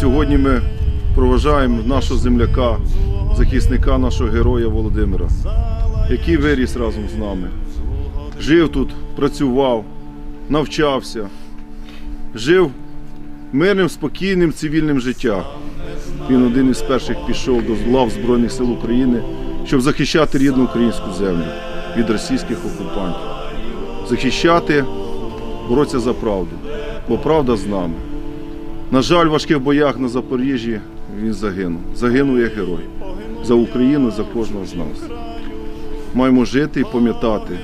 Сьогодні ми проважаємо нашого земляка, захисника нашого героя Володимира, який виріс разом з нами. Жив тут, працював, навчався, жив мирним, спокійним цивільним життям. Він один із перших пішов до лав Збройних сил України, щоб захищати рідну українську землю від російських окупантів. Захищати, боротися за правду, бо правда з нами. На жаль, в важких боях на Запоріжжі він загинув. Загинув як герой. За Україну, за кожного з нас. Маємо жити і пам'ятати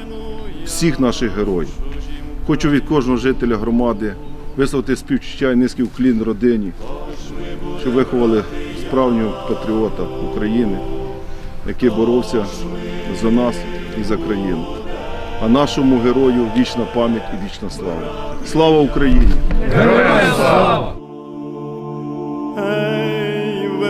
всіх наших героїв. Хочу від кожного жителя громади висловити співчуття і низький уклін родині, що виховали справжнього патріота України, який боровся за нас і за країну. А нашому герою вічна пам'ять і вічна слава. Слава Україні! Ей,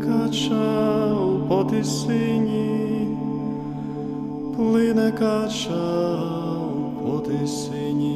кача по тисині, плине кача по тисині.